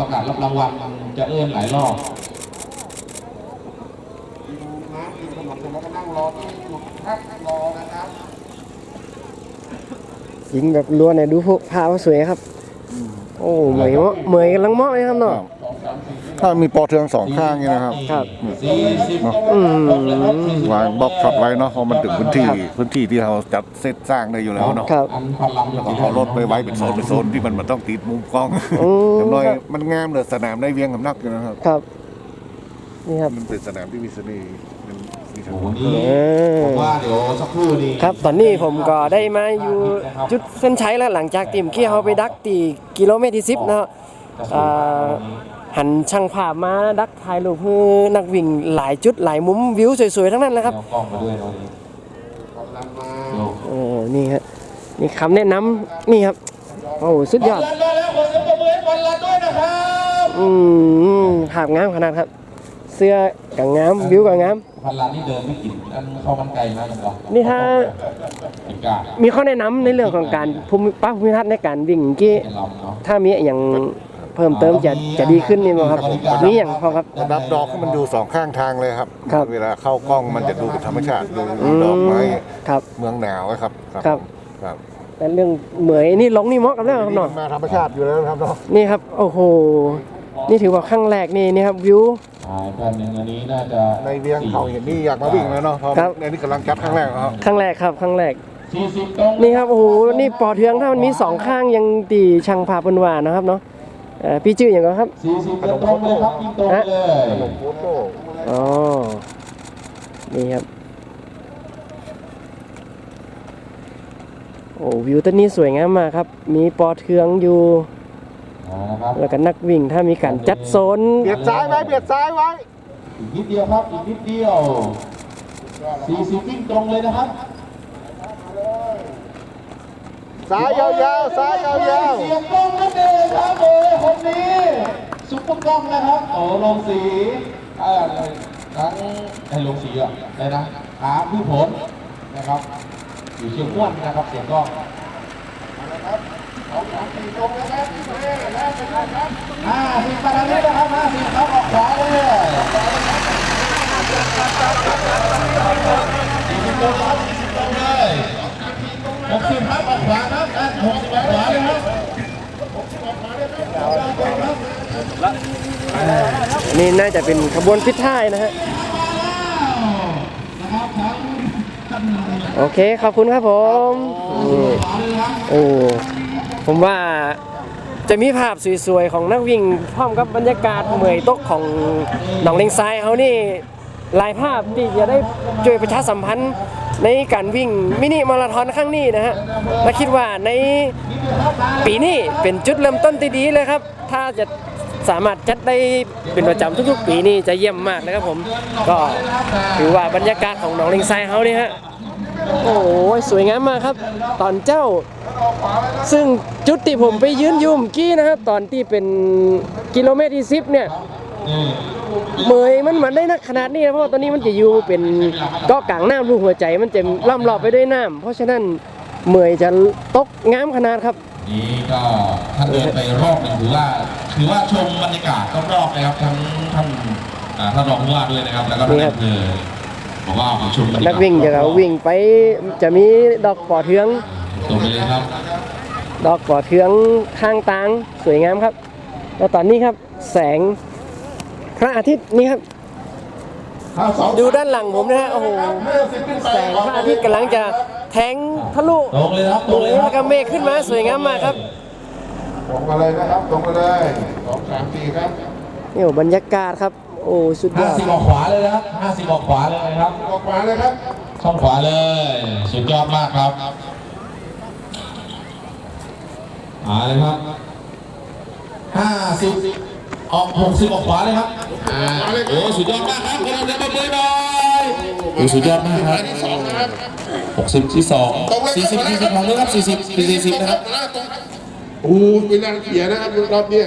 ประกาศรับรางวัลจะเอื้อนหลายรอบกินน้ำกินขนมเสร็จแล้วก็นั่งรอที่จุดพักรอนะครับยิงแบบล้วนเนี่ยดูพวกภาพว่าสวยครับ โอ้เหมยเหมาะเหมยกำลังเหมาะเลยครับเนาะ ถ้ามีปอเทืองสองข้างนี่นะครับครับสี่สิบเนาะอืมวางบล็อกช็อตไว้เนาะเพราะมันถึงพื้นที่พื้นที่ที่เราจัดเซตสร้างได้อยู่แล้วเนาะครับอันพลังแล้วก็เอารถไปไว้เป็นโซนเป็นโซนที่มันมันต้องติดมุมกล้องอืม อย่างน้อยครับมันงามเลยสนามได้เวียงกับนักอยู่นะครับ ครับ นี่ครับ มันเป็นสนามที่มีเสน่ห์มันมีทั้งโอ้หโหมดนี่เออ ผมว่าเดี๋ยวสักครู่นี้ครับตอนนี้ผมก็ได้มาอยู่จุดเส้นชัยแล้วหลังจากทีมเกี้เขาไปดักตีกิโลเมตรที่สิบนะครับอ่า หันช่างภาพมาดักถ่ายรูปให้นักวิ่งหลายจุดหลายมุมวิวสวยๆทั้งนั้นนะครับเอากล้องมาด้วยตอนนี้กำลังมาโอ้เออนี่ครับนี่คำแนะนำนี่ครับโอ้โหสุดยอดรันมาแล้วขอเสียงปรบมือให้บอลรันด้วยนะครับอืมภาพงามขนาดครับ เสื้อกังงามวิวกังงามพันล้านนี่เดินไม่กินอันข้าวมันไก่มากเลยเหรอนี่ถ้าเป็นกามีข้อแนะนำในเรื่องของการภูมิป้าภูมิทัศน์ในการวิ่งเมื่อกี้เป็นลำเนาะถ้ามีอย่าง เพิ่มเติมจะจะดีขึ้นนี่มั้งครับนี่อย่างพอครับดับดอกมันอยู่สองข้างทางเลยครับ ครับเวลาเข้ากล้องมันจะดูเป็นธรรมชาติดูอืมดอกไม้ครับ เมืองหนาวอะครับครับ ครับแต่เรื่องเหมยนี่ลงนี่เหมาะกับแล้วครับเนาะมาธรรมชาติอยู่แล้วครับเนาะนี่ครับโอ้โหนี่ถือว่าครั้งแรกนี่นี่ครับวิวอ่าแผ่นหนึ่งอันนี้น่าจะในเวียงเขาเห็นนี่อยากมาวิ่งแล้วเนาะเพราะครับในนี้กำลังจัดครั้งแรกครับครั้งแรกครับครั้งแรกสี่สิบตรงนี่ครับโอ้โหนี่ปอเทืองถ้ามันมีสองข้างยังตีช่างภาพเป็นว่านะครับเนาะ เอ่อพี่ชื่ออย่างไรครับสี่สิบตรงเลยครับยิงตรงเลยขนมโคโต้อ๋อ นี่ครับ โอ้วิวต้นนี้สวยงามมากครับ มีปอเทืองอยู่อ่านะครับแล้วก็นักวิ่งถ้ามีการจัดโซน เบียดซ้ายไว้เบียดซ้ายไว้ อีกนิดเดียวครับอีกนิดเดียวสี่สิบวิ่งตรงเลยนะครับ ซ้ายยาวๆซ้ายยาวเสียงกล้องนั่นเองครับโอ้คนนี้ซุปเปอร์กล้องนะครับโอ้ลงสีอ่าทั้งไอ้ลงสีอะอะไรนะอาผู้ผลนะครับ อยู่เชียงม่วนนะครับเสียงกล้องสองสามสี่ตรงนะครับที่ประเทศแล้วเป็นไงครับห้าสิบปาราเมตรนะครับห้าสิบครับออกขวาเลยสี่สิบตรงครับสี่สิบตรงเลยหกสิบครับออกขวาครับอะหกสิบออกขวาเลยครับ นี่น่าจะเป็นขบวนพิท้ายนะฮะโอเคขอบคุณครับผมโอ้ผมว่าจะมีภาพสวยๆ ของนักวิ่งพร้อมกับบรรยากาศเหมยตกของหนองเลงทรายเขานี่หลายภาพที่จะได้ช่วยประชาสัมพันธ์ในการวิ่งมินิมาราธอนครั้งนี้นะฮะและคิดว่าในปีนี้เป็นจุดเริ่มต้นที่ดีเลยครับ ถ้าจะ สามารถจัดได้เป็นประจำทุกๆ ปีนี่จะเยี่ยมมากนะครับผม ก็ถือว่าบรรยากาศของหนองเลงทรายเขานี่ฮะโอ้โหสวยงามมากครับ ตอนเจ้า ซึ่งจุดที่ผมไปยืนยุ่มกี้นะครับ ตอนที่เป็นกิโลเมตรที่สิบเนี่ยเมยมันมือนได้นักขนาดนี้นะเพราะว่าตอนนี้มันจะอยู่เป็นเกาะกลางน้ำรูหัวใจ มันจะล่ำรอบไปด้วยน้ำเพราะฉะนั้นเมยจะตกงามขนาดครับ นี่ก็ท่านเดินไปรอบหนึ่งถือว่าถือว่าชมบรรยากาศรอบๆนะครับทั้งท่านอ่าท่านรองผู้ว่าด้วยนะครับ แล้วก็ท่านนี่ครับอำเภอบอกว่ามาชมบรรยากาศนักวิ่งจะเอาวิ่งไปจะมีดอกปอเทือง ตรงไปเลยครับ ดอกปอเทืองข้างตางสวยงามครับ แล้วตอนนี้ครับแสงพระอาทิตย์นี่ครับ ดูด้านหลังผมนะฮะโอ้โหแสงพระอาทิตย์กำลังจะ แทงทะลุตรงเลยครับตโอ้รงโหเลยคแล้รับวก็เมฆขึ้นมาสวยงามมากครับตรงมาเลยนะครับตรงมาเลยสองสามสี่ครับนี่โอ้บรรยากาศครับ โอ้สุดยห้าอดสิบออกขวาเลยนะครับห้าสิบออกขวาเลยนะครับ ออกขวาเลยครับช่องขวาเลย สุดยอดมากครับมาเลยครับห้าสิบ ออกหกสิบออกขวาเลยครับอ่าโอ้สุดยอดมากครับกำลังเดินมาเลยหน่อยโอ้สุดยอดมากครับที่สองนะครับหกสิบที่สองตรงเลยสี่สิบสี่สิบของเลยครับสี่สิบสี่สิบนะครับโอ้ยไม่น่าเสียนะครับรอบเนี้ย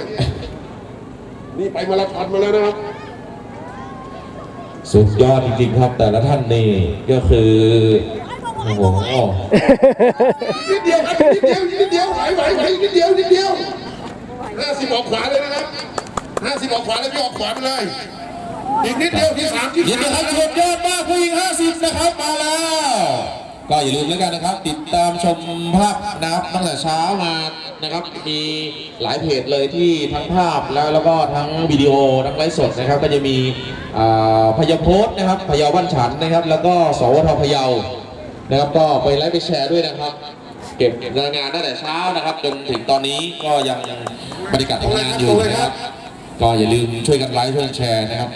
นี่ไปมาราธอนมาแล้วนะครับสุดยอดจริงๆครับ แต่ละท่านนี่ก็คือโอ้โหนิดเดียวครับนิดเดียวนิดเดียวไหวไหวไหวนิดเดียวนิดเดียวห้าสิบออกขวาเลยนะครับ ห้าสิบออกขวาเลยพี่ออกขวาไปเลย อีกนิดเดียวที่สามที่ยินดีครับสุดยอดมากผู้หญิง50นะครับมาแล้ว ก็อย่าลืมแล้วกันนะครับ ติดตามชมภาพนะครับตั้งแต่เช้ามานะครับ มีหลายเพจเลยที่ทั้งภาพแล้วแล้วก็ทั้งวิดีโอทั้งไลฟ์สดนะครับ ก็จะมีอ่าพยาโพสต์นะครับพยาบ้านฉันนะครับ แล้วก็สวทพยานะครับก็ไปไลฟ์ไปแชร์ด้วยนะครับ เก็บรายงานตั้งแต่เช้านะครับ จนถึงตอนนี้ก็ยังบรรยากาศทำงานอยู่นะครับ ก็อย่าลืมช่วยกันไลฟ์ช่วยกันแชร์นะครับ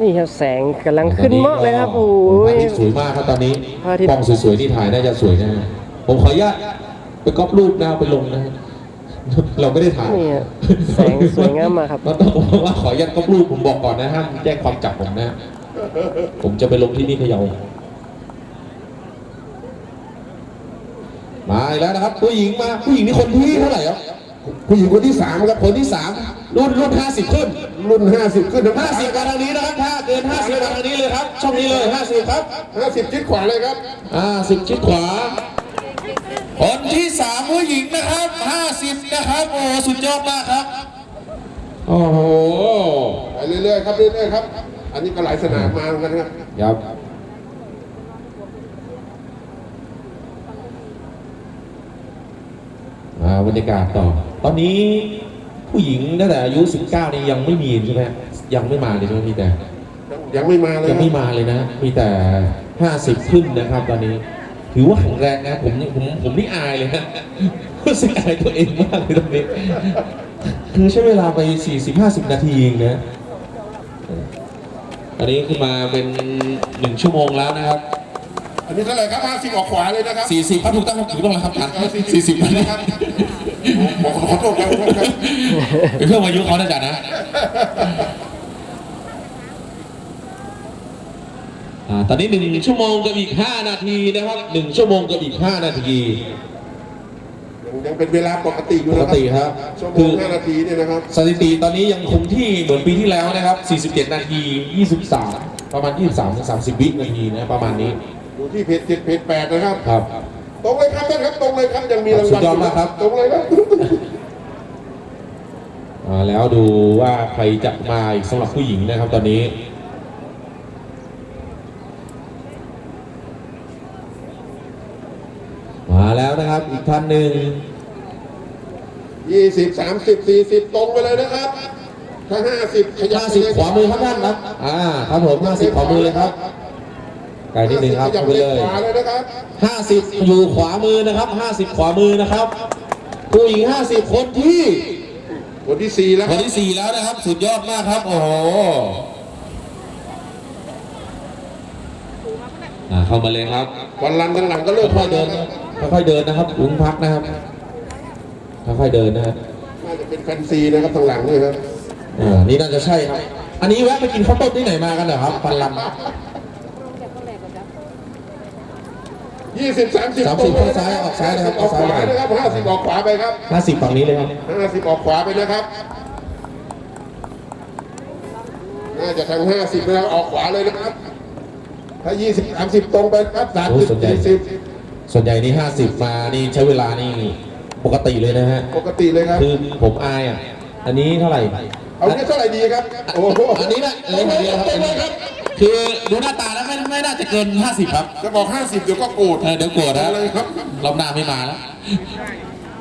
นี่ครับแสงกำลังขึ้นมากเลยครับโอ้พระยอาทิตย์สวยมากครับตอนนี้พระอาทิตย์กล้องสวยๆที่ถ่ายน่าจะสวยแนะผมขออนุญาตไปก๊อปรูปนะเอาไปลงนะเราไม่ได้ถ่ายนี่ฮะแสงสวยงามมากครับก็ต้องบอกว่าขออนุญาตก๊อปรูปผมบอกก่อนนะห้ามแจ้งความจับผมนะ ผมจะไปลงที่นี่พะเยามาอีกแล้วนะครับ ผู้หญิงมาผู้หญิงนี่คนที่เท่าไหร่ครับ ผู้หญิงคนที่สามครับคนที่สามรุ่นรุ่นห้าสิบขึ้น รุ่นห้าสิบขึ้นนะห้าสิบมาทางนี้นะครับถ้าเกินห้าสิบมาทางนี้เลยครับ ช่องนี้เลยห้าสิบครับห้าสิบชิดขวาเลยครับอ่าสิบชิดขวา คนที่สามผู้หญิงนะครับห้าสิบนะครับโอ้สุดยอดมากครับโอ้โหไปเรื่อยๆครับเรื่อยๆครับ อันนี้ก็หลายสนามมาเหมือนกันครับครับอ่าบรรยากาศต่อ ตอนนี้ผู้หญิงตั้งแต่อายุ 19 นี่ยังไม่มีใช่ไหมยังไม่มาเลยใช่ไหมพี่แต่ยังไม่มาเลยยังครับไม่มาเลยนะ มีแต่ 50 ขึ้นนะครับตอนนี้ ถือว่าแข็งแรงนะผมผมผมนี่อายเลยนะรู้สึกอายตัวเองมากเลยตอนนี้ คือใช้เวลาไป 40-50 นาทีเองนะอันนี้ขึ้นมาเป็น1ชั่วโมงแล้วนะครับ อันนี้เท่าไหร่ครับห้าสิบออกขวาเลยนะครับ40ครับถูกต้องครับถูกต้องแล้วครับผ่าน40แล้วนะครับ ขอขอโทษครับขอโทษครับเป็นเพื่อนอายุเขานะจ๊ะนะอ่าตอนนี้หนึ่งชั่วโมงกับอีก5นาทีนะครับหนึ่งชั่วโมงกับอีก5นาทียังยังเป็นเวลาปกติอยู่นะครัปกติครับชั่วโมคืงอ ห้านาทีเนี่ยนะครับ สถิติตอนนี้ยังคงที่เหมือนปีที่แล้วนะครับ 47 นาที 23 ประมาณ 23ถึง30 วินาทีนะประมาณนี้ อยู่ที่เพจเจ็ดเพจแปดนะครับ ครับ ตรงเลยครับท่านครับตรงเลยครับยังมีรางสุวัลดยอดมากครับ ตรงเลยครับอ่าแล้วดูว่าใครจะมาอีกสำหรับผู้หญิงนะครับตอนนี้มาแล้วนะครับอีกท่านหนึ่งยี่สิบสามสิบสี่สิบตรงไปเลยนะครับ ถ้าห้าสิบขยับห้าสิบขวามือครับท่านครับ อ่าครับผมห้าสิบขวามือเลยครับ ไกลนิดนึงครับขยับเข้าไปเลเลยยขวาเลยนะครับห้าสิบอยู่ขวามือนะครับห้าสิบขวามือนะครับผู้หญิงห้าสิบคนที่คนที่สี่แล้วคนที่สี่แล้วนะครับ สุดยอดมากครับโอ้โหอ่าเข้ามาเลยครับวันรันข้างหลังก็เริ่มค่อยๆเดินค่อยๆเดินนะครับลุงพักนะครับค่อยๆเดินนะฮะน่าจะเป็นแฟนซีนะครับทางหลังนี่ครับอ่านี่น่าจะใช่ครับ อันนี้แวะไปกินข้าวต้มที่ไหนมากันเหรอครับปันล ยี่สิบสามสิบสามสิบเข้าซ้ายออกซ้ายนะครับออกขวาออกซ้ายนะครับห้าสิบออกขวาไปครับำห้าสิบฝั่งนี้เลยครับห้าสิบออกขวาไปนะครับ น่าจะทางห้าสิบนะครับออกขวาเลยนะครับ ถ้ายี่สิบสามสิบตรงไปครับสามโอ้สิบส่วนใหญ่สี่สิบส่วนใหญ่นี่ห้าสิบมานี่ใช้เวลานี่ปกติเลยนะฮะปกติเลยครับ คือผมอายอะอันนี้เท่าไหร่ เอาเนี่ยเท่าไหร่ดีครับ โอ้โห อันนี้นะอันนี้เดียวครับ อันนี้ คือดูหน้าตาแล้วไม่ไม่น่าจะเกิน 50 ครับ จะบอกห้าสิบเดี๋ยวก็โกรธเออเดี๋ยวโกรธนะเลยครับรอบหน้าไม่มาแล้ว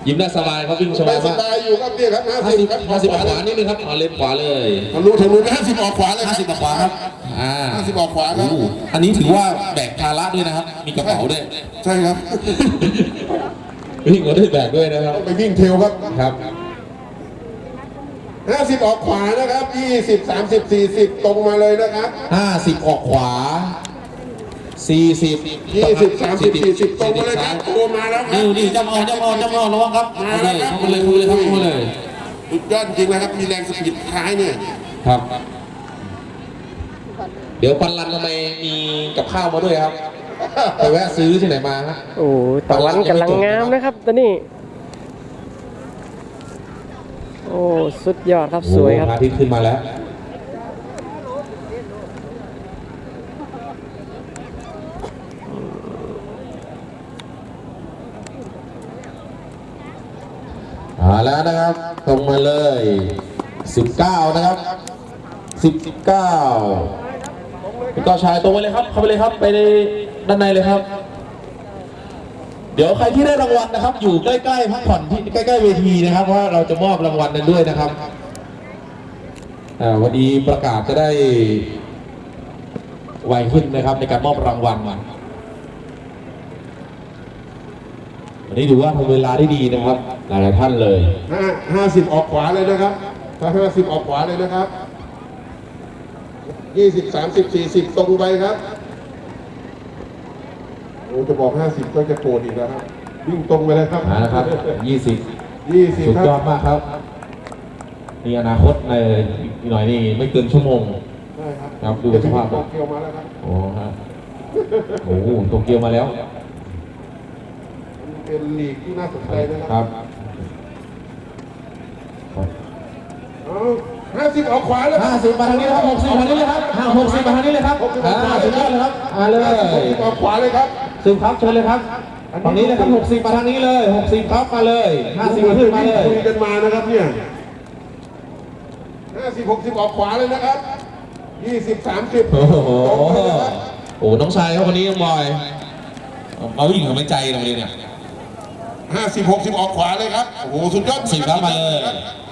ยิ้มได้สบายครับวิ่งสสบาบายยสมากบายอยู่ครับเนี่ยครับห้าห้าสิสิบบครับห้าสิบออกขวานิดนึงครับอ๋อเลนขวาเลยทะลุทะลุไปห้าสิบออกขวาเลยคห้ารับสิบออกขวาครับอ่าห้าสิบออกขวาครับ โอ้โหอันนี้ถือว่าแบกภาระด้วยนะครับ มีกระเป๋าด้วย ใช่ครับ วิ่งมาด้วยแบกด้วยนะครับ ต้องไปวิ่งเทรลครับ ครับ ห้าสิบออกขวานะครับยี่สิบสามสิบสี่สิบตรงมาเลยนะครับ ห้าสิบออกขวาสี่สิบยี่สิบสามสิบสี่สิบตรงมาเลยครับตัวมาแล้วครันี่บ นี่จำเอาจำเอาจำเอาระวังครับ เอาเลยเข้ามาเลยเข้ามาเลยครับเข้ามาเลยสุดยอดจริงนะครับ มีแรงสปีดท้ายเนี่ย ครับ เดี๋ยวปันรันทำไมมีกับข้าวมาด้วยครับ ไปแวะซื้อที่ไหนมาฮะโอ้ตะวันกำลังงามนะครับตอนนี้ โอ้สุดยอดครับสวยครับโอ้โหพระอาทิตย์ขึ้นมาแล้ว มาแล้วนะครับตตรงมาเลย 19 นะครับ 19พี่ต่อชายตรงไปเลยครับ เข้าไปเลยครับ ไปในด้านในเลยครับ เดี๋ยวใครที่ได้รางวัลนะครับ อยู่ใกล้ๆพักผ่อนที่ใกล้ๆเวทีนะครับเพราะว่าเราจะมอบรางวัลนั้นด้วยนะครับวันนี้ประกาศจะได้ไวขึ้นนะครับ ในการมอบรางวัลวันนี้ถือว่าทำเวลาได้ดีนะครับ หลายๆท่านเลยห้าห้าสิบออกขวาเลยนะครับ ถ้าห้าสิบออกขวาเลยนะครับยี่สิบสามสิบสี่สิบตรงไปครับ โอ้จะบอกห้าสิบก็จะโกรธอีกแล้วครับ วิ่งตรงไปเลยครับมาแล้วครับ20ยี่สิบสุดครับยอดมากครับนี่อนาคตในอีกหน่อยนี่ไม่เกินชั่วโมง ได้ครับครับดูสภาพโตเกียวมาแล้วครับโอ้ฮะโอ้โหโตเกียวมาแล้วเป็นลีกที่น่าสนใจนะคครัรับบห้าสิบออกขวาแล้วห้าสิบมาทางนี้เลยครับหกสิบมาทางนี้เลยครับห้าหกสิบมาทางนี้เลยครับอ่าสุดยอดเลยครับมาเลยออกขวาเลยครับ สิบครับเชิญเลยครับฝั่งนี้เลยครับหกสิบมาทางนี้เลยหกสิบครับมาเลยห้าสิบขึ้นมาเลยคุยกันมานะครับเนี่ยห้าสิบหกสิบออกขวาเลยนะครับยี่สิบสามสิบโอ้โหโอ้น้องชายเขาคนนี้น้องบอยเอาผู้หญิงเขาไม่ใจตรงนี้เนี่ยห้าสิบหกสิบออกขวาเลยครับโอ้โหสุดยอดสิบครับมาเลยห